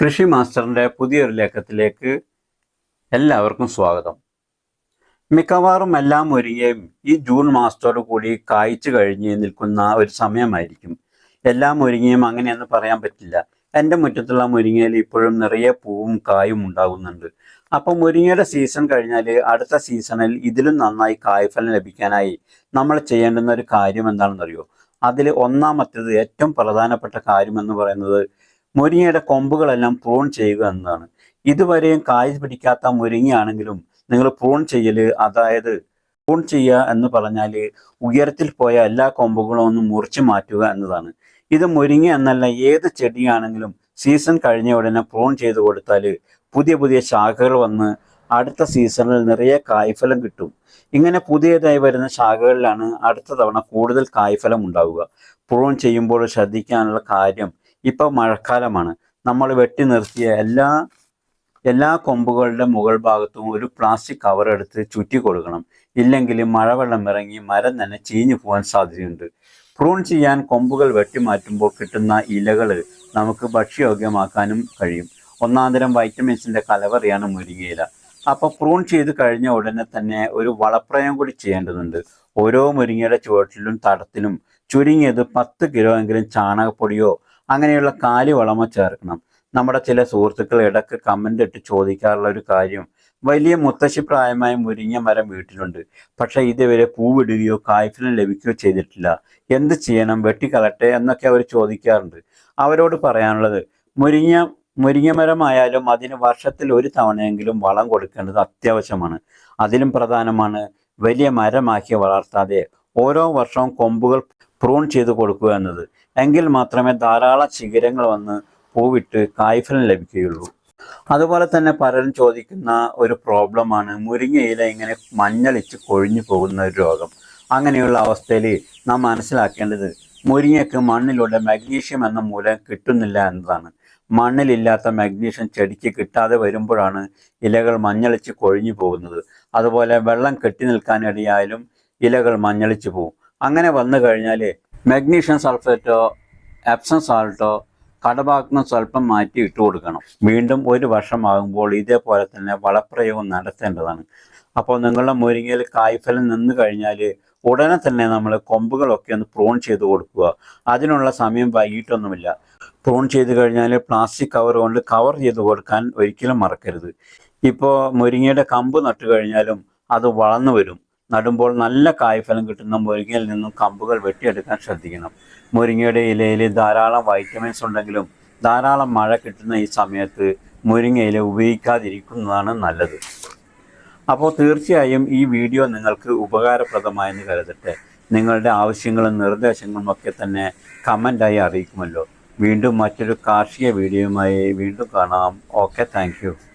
കൃഷി മാസ്റ്ററിന്റെ പുതിയൊരു ലേഖത്തിലേക്ക് എല്ലാവർക്കും സ്വാഗതം. മിക്കവാറും എല്ലാം ഒരുങ്ങിയും ഈ ജൂൺ മാസത്തോടു കൂടി കായ്ച്ചു കഴിഞ്ഞ് നിൽക്കുന്ന ഒരു സമയമായിരിക്കും. എല്ലാം ഒരുങ്ങിയും അങ്ങനെയെന്ന് പറയാൻ പറ്റില്ല. എന്റെ മുറ്റത്തുള്ള മുരിങ്ങയിൽ ഇപ്പോഴും നിറയെ പൂവും കായും ഉണ്ടാകുന്നുണ്ട്. അപ്പം മുരിങ്ങയുടെ സീസൺ കഴിഞ്ഞാൽ അടുത്ത സീസണിൽ ഇതിലും നന്നായി കായ്ഫലം ലഭിക്കാനായി നമ്മൾ ചെയ്യേണ്ടുന്ന ഒരു കാര്യം എന്താണെന്നറിയോ? അതിൽ ഒന്നാമത്തേത് ഏറ്റവും പ്രധാനപ്പെട്ട കാര്യം എന്ന് പറയുന്നത് മുരിങ്ങയുടെ കൊമ്പുകളെല്ലാം പ്രൂൺ ചെയ്യുക എന്നതാണ്. ഇതുവരെയും കായ് പിടിക്കാത്ത മുരിങ്ങയാണെങ്കിലും നിങ്ങൾ പ്രൂൺ ചെയ്യൽ അതായത് പ്രൂൺ ചെയ്യുക എന്ന് പറഞ്ഞാൽ ഉയരത്തിൽ പോയ എല്ലാ കൊമ്പുകളും ഒന്ന് മുറിച്ച് മാറ്റുക എന്നതാണ്. ഇത് മുരിങ്ങ എന്നല്ല ഏത് ചെടിയാണെങ്കിലും സീസൺ കഴിഞ്ഞ ഉടനെ പ്രൂൺ ചെയ്ത് കൊടുത്താൽ പുതിയ പുതിയ ശാഖകൾ വന്ന് അടുത്ത സീസണിൽ നിറയെ കായ്ഫലം കിട്ടും. ഇങ്ങനെ പുതിയതായി വരുന്ന ശാഖകളിലാണ് അടുത്ത തവണ കൂടുതൽ കായ്ഫലം ഉണ്ടാവുക. പ്രൂൺ ചെയ്യുമ്പോൾ ശ്രദ്ധിക്കാനുള്ള കാര്യം ഇപ്പൊ മഴക്കാലമാണ്. നമ്മൾ വെട്ടി നിർത്തിയ എല്ലാ എല്ലാ കൊമ്പുകളുടെ മുകൾ ഭാഗത്തും ഒരു പ്ലാസ്റ്റിക് കവർ എടുത്ത് ചുറ്റി കൊടുക്കണം. ഇല്ലെങ്കിൽ മഴവെള്ളം ഇറങ്ങി മരം തന്നെ ചീഞ്ഞു പോകാൻ സാധ്യതയുണ്ട്. പ്രൂൺ ചെയ്യാൻ കൊമ്പുകൾ വെട്ടിമാറ്റുമ്പോൾ കിട്ടുന്ന ഇലകൾ നമുക്ക് ഭക്ഷ്യയോഗ്യമാക്കാനും കഴിയും. ഒന്നാന്തരം വൈറ്റമിൻസിന്റെ കലവറിയാണ് മുരിങ്ങയില. അപ്പോൾ പ്രൂൺ ചെയ്ത് കഴിഞ്ഞ ഉടനെ തന്നെ ഒരു വളപ്രയം കൂടി ചെയ്യേണ്ടതുണ്ട്. ഓരോ മുരിങ്ങയുടെ ചുവട്ടിലും തടത്തിലും ചുരുങ്ങിയത് പത്ത് കിലോ എങ്കിലും ചാണകപ്പൊടിയോ അങ്ങനെയുള്ള കാലി വളമ ചേർക്കണം. നമ്മുടെ ചില സുഹൃത്തുക്കൾ ഇടയ്ക്ക് കമന്റ് ഇട്ട് ചോദിക്കാറുള്ള ഒരു കാര്യം വലിയ മുത്തശ്ശി പ്രായമായ മുരിങ്ങ മരം വീട്ടിലുണ്ട്. പക്ഷേ ഇതുവരെ പൂവിടുകയോ കായ്ഫലം ലഭിക്കുകയോ ചെയ്തിട്ടില്ല. എന്ത് ചെയ്യണം? വെട്ടിക്കളട്ടെ എന്നൊക്കെ അവർ ചോദിക്കാറുണ്ട്. അവരോട് പറയാനുള്ളത് മുരിങ്ങ മുരിങ്ങ മരമായാലും അതിന് വർഷത്തിൽ ഒരു തവണയെങ്കിലും വളം കൊടുക്കേണ്ടത് അത്യാവശ്യമാണ്. അതിലും പ്രധാനമാണ് വലിയ മരമാക്കി വളർത്താതെ ഓരോ വർഷവും കൊമ്പുകൾ പ്രൂൺ ചെയ്ത് കൊടുക്കുക എന്നത്. എങ്കിൽ മാത്രമേ ധാരാളം ശിഖരങ്ങൾ വന്ന് പൂവിട്ട് കായ്ഫലം ലഭിക്കുകയുള്ളൂ. അതുപോലെ തന്നെ പലരും ചോദിക്കുന്ന ഒരു പ്രോബ്ലമാണ് മുരിങ്ങയില ഇങ്ങനെ മഞ്ഞളിച്ച് കൊഴിഞ്ഞു പോകുന്ന ഒരു രോഗം. അങ്ങനെയുള്ള അവസ്ഥയിൽ നാം മനസ്സിലാക്കേണ്ടത് മുരിങ്ങയ്ക്ക് മണ്ണിലൂടെ മഗ്നീഷ്യം എന്ന മൂലം കിട്ടുന്നില്ല എന്നതാണ്. മണ്ണിലില്ലാത്ത മഗ്നീഷ്യം ചെടിക്ക് കിട്ടാതെ വരുമ്പോഴാണ് ഇലകൾ മഞ്ഞളിച്ച് കൊഴിഞ്ഞു പോകുന്നത്. അതുപോലെ വെള്ളം കെട്ടി നിൽക്കാനിടയായാലും ഇലകൾ മഞ്ഞളിച്ച് പോകും അങ്ങനെ വന്നു കഴിഞ്ഞാൽ മാഗ്നീഷ്യം സൾഫേറ്റോ എപ്സം സാൾട്ടോ കടഭാഗത്തുനിന്ന് സ്വല്പം മാറ്റി ഇട്ട് കൊടുക്കണം. വീണ്ടും ഒരു വർഷമാകുമ്പോൾ ഇതേപോലെ തന്നെ വളപ്രയോഗം നടത്തേണ്ടതാണ്. അപ്പോൾ നിങ്ങളുടെ മുരിങ്ങയിൽ കായ്ഫലം നിന്ന് കഴിഞ്ഞാൽ ഉടനെ തന്നെ നമ്മൾ കൊമ്പുകളൊക്കെ ഒന്ന് പ്രൂൺ ചെയ്ത് കൊടുക്കുക. അതിനുള്ള സമയം വൈകിട്ടൊന്നുമില്ല. പ്രൂൺ ചെയ്ത് കഴിഞ്ഞാൽ പ്ലാസ്റ്റിക് കവർ കൊണ്ട് കവർ ചെയ്ത് കൊടുക്കാൻ ഒരിക്കലും മറക്കരുത്. ഇപ്പോൾ മുരിങ്ങയുടെ കമ്പ് നട്ടു കഴിഞ്ഞാലും അത് വളർന്നു വരും. നടുമ്പോൾ നല്ല കായ്ഫലം കിട്ടുന്ന മുരിങ്ങയിൽ നിന്നും കമ്പുകൾ വെട്ടിയെടുക്കാൻ ശ്രദ്ധിക്കണം. മുരിങ്ങയുടെ ഇലയിൽ ധാരാളം വൈറ്റമിൻസ് ഉണ്ടെങ്കിലും ധാരാളം മഴ കിട്ടുന്ന ഈ സമയത്ത് മുരിങ്ങയില ഉപയോഗിക്കാതിരിക്കുന്നതാണ് നല്ലത്. അപ്പോൾ തീർച്ചയായും ഈ വീഡിയോ നിങ്ങൾക്ക് ഉപകാരപ്രദമായെന്ന് കരുതട്ടെ. നിങ്ങളുടെ ആവശ്യങ്ങളും നിർദ്ദേശങ്ങളും ഒക്കെ തന്നെ കമന്റായി അറിയിക്കുമല്ലോ. വീണ്ടും മറ്റൊരു കാർഷിക വീഡിയോയുമായി വീണ്ടും കാണാം. Okay thank